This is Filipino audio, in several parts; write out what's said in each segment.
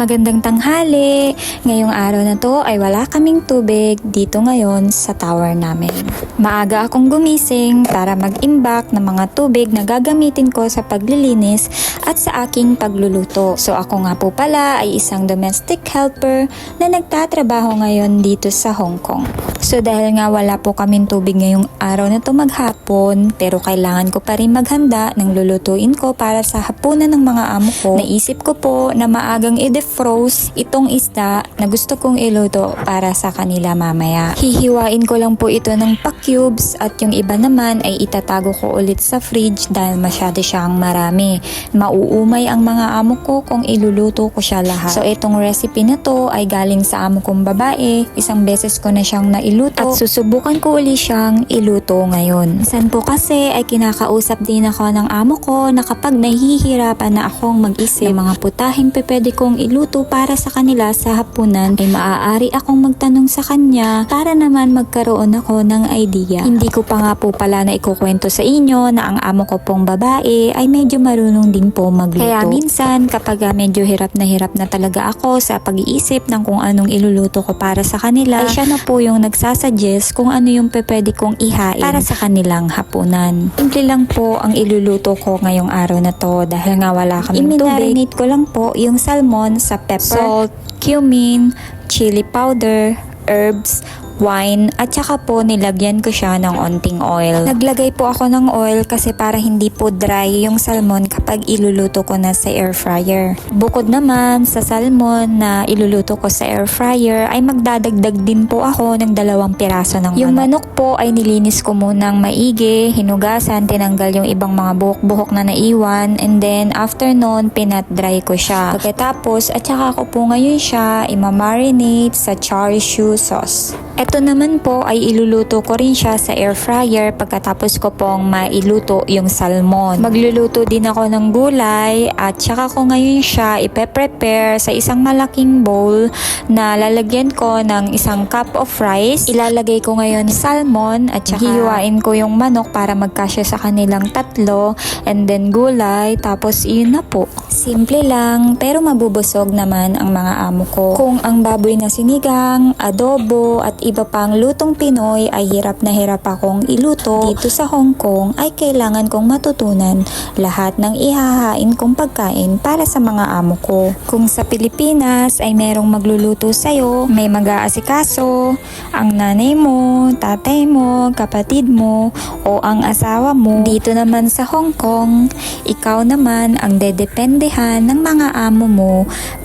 Magandang tanghali! Ngayong araw na to ay wala kaming tubig dito ngayon sa tower namin. Maaga akong gumising para mag-imbak ng mga tubig na gagamitin ko sa paglilinis at sa aking pagluluto. So ako nga po pala ay isang domestic helper na nagtatrabaho ngayon dito sa Hong Kong. So dahil nga wala po kaming tubig ngayong araw na to maghapon pero kailangan ko pa rin maghanda ng lulutuin ko para sa hapunan ng mga amo ko. Naisip ko po na maagang i-defrost itong isda na gusto kong iluto para sa kanila mamaya. Hihiwain ko lang po ito ng pa-cubes at yung iba naman ay itatago ko ulit sa fridge dahil masyado siyang marami. Mauumay ang mga amo ko kung iluluto ko siya lahat. So itong recipe na to ay galing sa amo kong babae. Isang beses ko na siyang nailuto at susubukan ko uli siyang iluto ngayon. Minsan po kasi ay kinakausap din ako ng amo ko na kapag nahihirapan na akong mag-isip ng mga putahing pe pwede kong iluto para sa kanila sa hapunan ay maaari akong magtanong sa kanya para naman magkaroon ako ng idea. Hindi ko pa nga po pala na ikukwento sa inyo na ang amo ko pong babae ay medyo marunong din po magluto. Kaya minsan kapag medyo hirap na hirap na talaga ako sa pag-iisip ng kung anong iluluto ko para sa kanila, ay siya na po yung nagsasuggest kung ano yung pwede kong ihain para sa kanilang hapunan. Simple lang po ang iluluto ko ngayong araw na to dahil nga wala kaming tubig. Iminarinate ko lang po yung salmon sa pepper, salt, cumin, chili powder, herbs, wine, at saka po nilagyan ko siya ng onting oil. Naglagay po ako ng oil kasi para hindi po dry yung salmon kapag iluluto ko na sa air fryer. Bukod naman sa salmon na iluluto ko sa air fryer ay magdadagdag din po ako ng dalawang piraso ng manok. Yung manok po ay nilinis ko munang maigi, hinugasan, tinanggal yung ibang mga buhok-buhok na naiwan, and then after nun, pinat dry ko siya. Pagkatapos, at saka ko po ngayon siya imamarinate sa char siu sauce. Ito naman po ay iluluto ko rin siya sa air fryer pagkatapos ko pong mailuto yung salmon. Magluluto din ako ng gulay at saka ko ngayon siya ipe-prepare sa isang malaking bowl na lalagyan ko ng isang cup of rice. Ilalagay ko ngayon salmon at saka hihiwain ko yung manok para magkasya sa kanilang tatlo and then gulay tapos yun na po. Simple lang pero mabubusog naman ang mga amo ko. Kung ang baboy na sinigang, adobo at iba pang lutong Pinoy ay hirap na hirap akong iluto dito sa Hong Kong ay kailangan kong matutunan lahat ng ihahain kong pagkain para sa mga amo ko. Kung sa Pilipinas ay merong magluluto sa'yo, may mag-aasikaso, ang nanay mo, tatay mo, kapatid mo, o ang asawa mo. Dito naman sa Hong Kong, ikaw naman ang dedependehan ng mga amo mo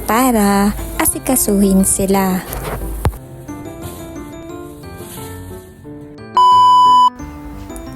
para asikasuhin sila.